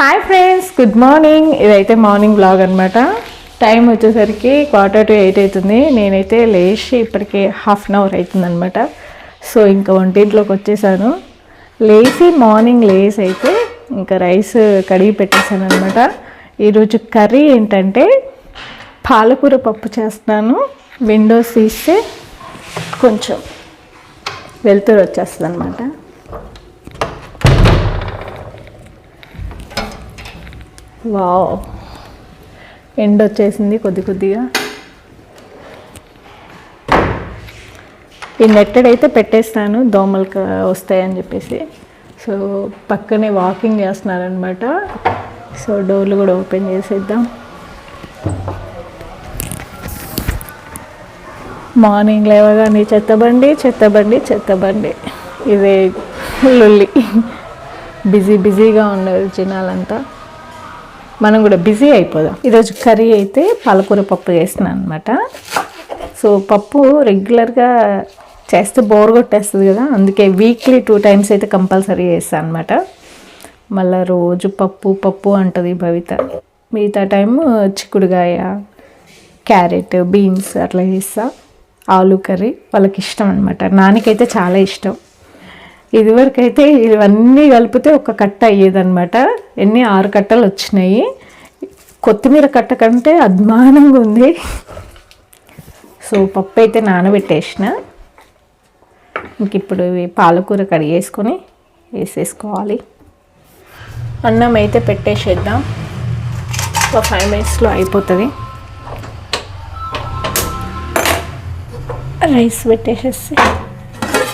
Hi friends good morning ఇదైతే morning vlog అనమాట time వచ్చేసరికి క్వార్టర్ టు ఎయిట్ అవుతుంది. నేనైతే లేచి ఇప్పటికే హాఫ్ అన్ అవర్ అవుతుందనమాట సో ఇంకా వంటింట్లోకి వచ్చేసాను. లేచి మార్నింగ్ లేసి అయితే ఇంకా రైస్ కడిగి పెట్టేశాను అనమాట ఈరోజు కర్రీ ఏంటంటే పాలకూర పప్పు చేస్తున్నాను. విండోస్ తీస్తే కొంచెం వెలుతురు వచ్చేస్తుంది అనమాట వావ్. ఎండ్ వచ్చేసింది కొద్ది కొద్దిగా. ఈ నెట్టెడ్ అయితే పెట్టేస్తాను దోమలు వస్తాయని చెప్పేసి. సో పక్కనే వాకింగ్ చేస్తున్నారనమాట సో డోర్లు కూడా ఓపెన్ చేసేద్దాం. మార్నింగ్ లేవగానే చెత్తబండి చెత్తబండి చెత్తబండి ఇదే లొల్లి. బిజీ బిజీగా ఉన్నారు జనాలంతా. మనం కూడా బిజీ అయిపోదాం. ఈరోజు కర్రీ అయితే పాలకూర పప్పు చేస్తున్నాను అనమాట సో పప్పు రెగ్యులర్గా చేస్తే బోర్ కొట్టేస్తుంది కదా అందుకే వీక్లీ టూ టైమ్స్ అయితే కంపల్సరీ చేస్తాను అనమాట మళ్ళీ రోజు పప్పు పప్పు అంటుంది భవిత. మిగతా టైం చిక్కుడుగాయ క్యారెట్ బీన్స్ అట్లా చేస్తా. ఆలు కర్రీ వాళ్ళకి ఇష్టం అనమాట నాన్నకైతే చాలా ఇష్టం. ఇదివరకైతే ఇవన్నీ కలిపితే ఒక కట్ట అయ్యేదనమాట ఎన్ని? ఆరు కట్టలు వచ్చినాయి. కొత్తిమీర కట్ట కంటే అద్మానంగా ఉంది. సో పప్పు అయితే నానబెట్టేసిన. ఇంక ఇప్పుడు పాలకూర కడిగేసుకొని వేసేసుకోవాలి. అన్నం అయితే పెట్టేసేద్దాం. ఒక ఫైవ్ మినిట్స్లో అయిపోతుంది. రైస్ పెట్టేసేసి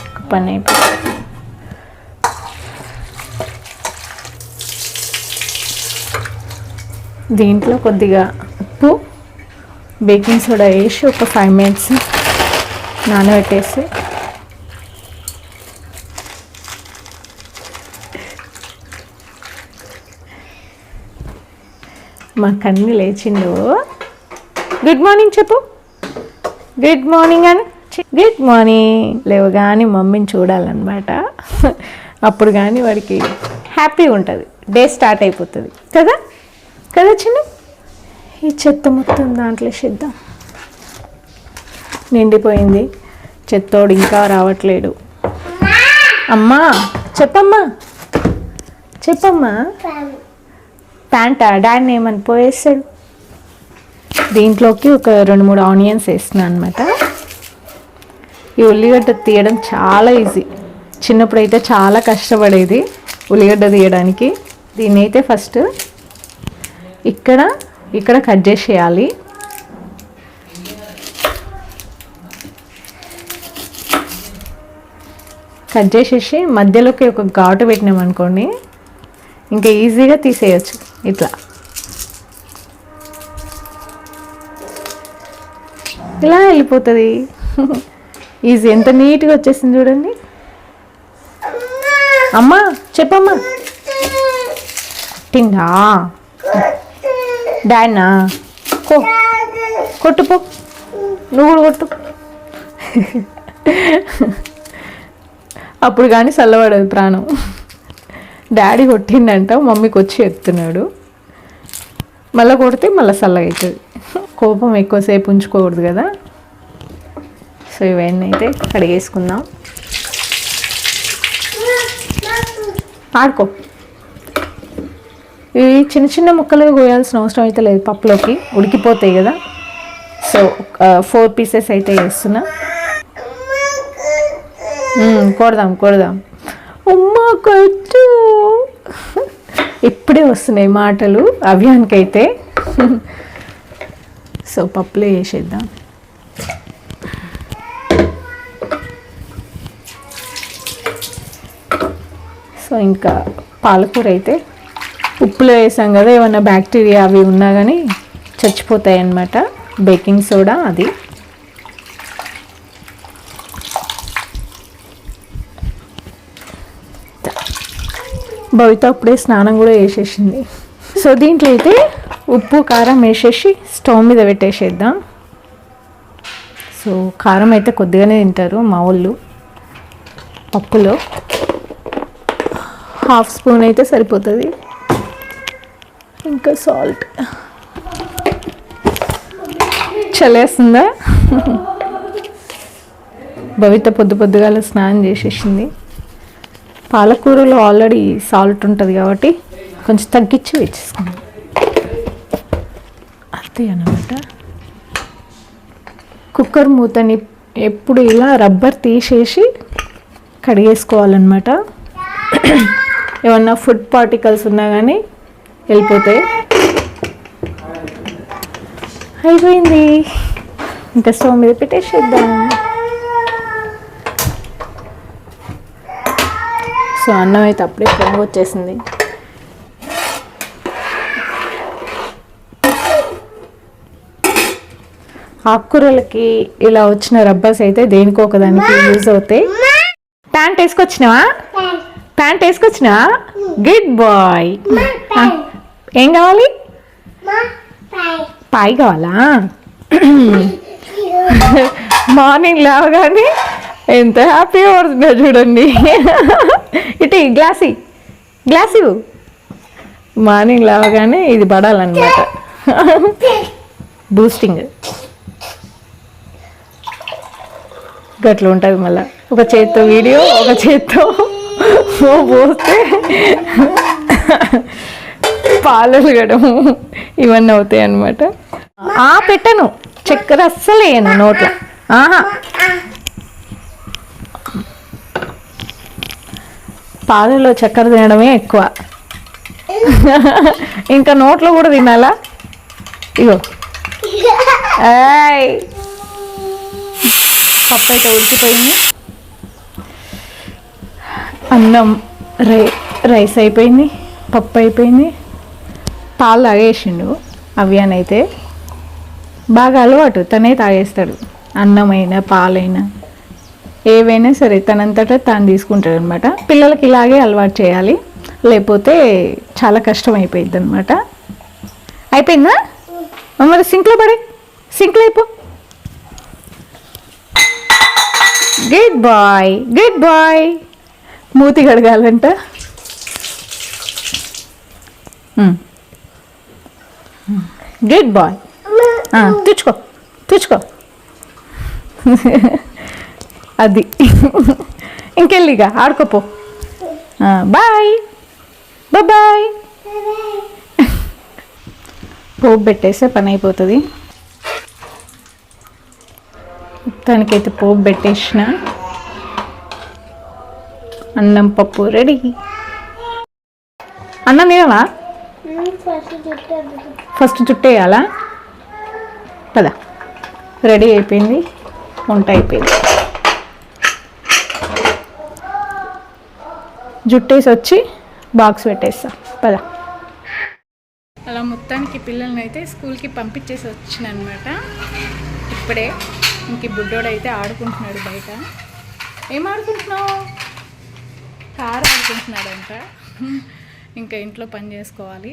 ఒక పని అయిపోతుంది. దీంట్లో కొద్దిగా ఉప్పు బేకింగ్ సోడా వేసి ఒక ఫైవ్ మినిట్స్ నానబెట్టేసి మా కన్ను లేచిండు. గుడ్ మార్నింగ్ చెప్పు. గుడ్ మార్నింగ్ అని గుడ్ మార్నింగ్ లేవు కానీ మమ్మీని చూడాలన్నమాట. అప్పుడు కానీ వాడికి హ్యాపీగా ఉంటుంది. డే స్టార్ట్ అయిపోతుంది. కదా? కదా చిన్న? ఈ చెత్త మొత్తం దాంట్లో వేసేద్దాం నిండిపోయింది. చెత్తోడు ఇంకా రావట్లేడు. అమ్మా చెప్పమ్మా. చెప్పమ్మా. ప్యాంటా? డాడీ ఏమని పోయేస్తాడు? దీంట్లోకి ఒక రెండు మూడు ఆనియన్స్ వేస్తున్నాను అనమాట ఈ ఉల్లిగడ్డ తీయడం చాలా ఈజీ. చిన్నప్పుడు అయితే చాలా కష్టపడేది ఉల్లిగడ్డ తీయడానికి. దీన్ని అయితే ఫస్ట్ ఇక్కడ ఇక్కడ కట్ చేసేయాలి. కట్ చేసేసి మధ్యలోకి ఒక ఘాటు పెట్టినాం అనుకోండి ఇంకా ఈజీగా తీసేయచ్చు. ఇట్లా. ఇలా వెళ్ళిపోతుంది. ఈజీ. ఎంత నీట్గా వచ్చేసింది చూడండి. అమ్మా చెప్పమ్మా. తిండా డాడీనా? కో. కొట్టుపో నువ్వు కూడా కొట్టు. అప్పుడు కానీ చల్లబడదు ప్రాణం. డాడీ కొట్టిందంట మమ్మీకి వచ్చి ఎత్తున్నాడు. మళ్ళీ కొడితే మళ్ళీ చల్లగా అవుతుంది కోపం ఎక్కువసేపు ఉంచుకోకూడదు కదా. సో ఇవన్నీ అయితే కడిగేసుకుందాం. ఆడుకో. ఇవి చిన్న చిన్న ముక్కలు కోయాల్సిన అవసరం అయితే లేదు పప్పులోకి. ఉడికిపోతాయి కదా. సో ఫోర్ పీసెస్ అయితే వేస్తున్నా కొడదాం కొడదాం. ఉమ్మ కొట్టు. ఇప్పుడే వస్తున్నాయి మాటలు అవ్యానికైతే. సో పప్పులో వేసేద్దాం సో ఇంకా పాలకూర అయితే ఉప్పులో వేసాం కదా ఏమైనా బ్యాక్టీరియా అవి ఉన్నా కానీ చచ్చిపోతాయి అన్నమాట బేకింగ్ సోడా అది. భవిత అప్పుడే స్నానం కూడా వేసేసింది సో దీంట్లో అయితే ఉప్పు కారం వేసేసి స్టవ్ మీద పెట్టేసేద్దాం. సో కారం అయితే కొద్దిగానే తింటారు మా వాళ్ళు. పప్పులో. హాఫ్ స్పూన్ అయితే సరిపోతుంది. ఇంకా సాల్ట్ చలేస్తుందా భవిత పొద్దు పొద్దుగాల స్నానం చేసేసింది. పాలకూరలో ఆల్రెడీ సాల్ట్ ఉంటుంది కాబట్టి కొంచెం తగ్గించి వేసేసుకున్నాం అంతే అనమాట కుక్కర్ మూతని ఎప్పుడు ఇలా రబ్బర్ తీసేసి కడిగేసుకోవాలన్నమాట. ఏమన్నా ఫుడ్ పార్టికల్స్ ఉన్నా కానీ వెళ్ళిపోతాయి అయిపోయింది. ఇంకా స్టవ్ మీద పెట్టేసేద్దాం. సో అన్నం అయితే అప్పుడే పొంగి వచ్చేసింది. ఆకుకూరలకి ఇలా వచ్చిన రబ్బర్స్ అయితే దేనికో ఒకదానికి యూజ్ అవుతాయి. ప్యాంట్ వేసుకొచ్చినావా? ప్యాంట్ వేసుకొచ్చినావా? Good boy. ఏం కావాలి? పాయ్ కావాలా? మార్నింగ్ లేవగానే ఎంత హ్యాపీగా పడుతుందో చూడండి. ఇటు గ్లాసీ. గ్లాస్ మార్నింగ్ లేవగానే ఇది పడాలన్నమాట. బూస్టింగ్. గట్ల ఉంటుంది మళ్ళీ. ఒక చేత్తో వీడియో ఒక చేత్తో పోస్తే పాలలు గడము ఇవన్నీ అవుతాయి అన్నమాట. ఆ పెట్టను. చక్కెర అస్సలు వేయను నోట్లో. ఆహా. పాలలో చక్కెర తినడమే ఎక్కువ. ఇంకా నోట్లో కూడా తినాలా? ఇగో. ఏయ్. పప్పు అయితే ఉడికిపోయింది. అన్నం రై రైస్ అయిపోయింది. పప్పు అయిపోయింది. పాలు తాగేసిండు అవ్యాన్ అయితే బాగా అలవాటు తనే తాగేస్తాడు. అన్నమైనా పాలైనా ఏవైనా సరే తనంతటా తాను తీసుకుంటాడు అనమాట పిల్లలకి ఇలాగే అలవాటు చేయాలి. లేకపోతే చాలా కష్టం అయిపోయింది? అనమాట అయిపోయిందా మరి సింక్లో పడే. సింక్లో అయిపో. గుడ్ బాయ్ గుడ్ బాయ్ మూతి కడగాలంట. గుడ్ బాయ్ తెచ్చుకో తెచ్చుకో. అది. ఇంకెళ్ళిగా ఆడుకోపో. బాయ్. బాయ్. పోపు పెట్టేస్తే పని అయిపోతుంది. దానికైతే పోపు పెట్టేసిన. అన్నం పప్పు రెడీ. అన్నం తినవా? ఫస్ట్ చుట్టేయాలా కదా రెడీ అయిపోయింది. వంట అయిపోయింది. జుట్టేసి వచ్చి బాక్స్ పెట్టేస్తా. పద. అలా మొత్తానికి పిల్లల్ని అయితే స్కూల్కి పంపించేసి వచ్చిన అనమాట ఇప్పుడే ఇంక బుడ్డోడు అయితే ఆడుకుంటున్నాడు బయట. ఏం ఆడుకుంటున్నావు? కారు ఆడుకుంటున్నాడంట. ఇంకా ఇంట్లో పని చేసుకోవాలి.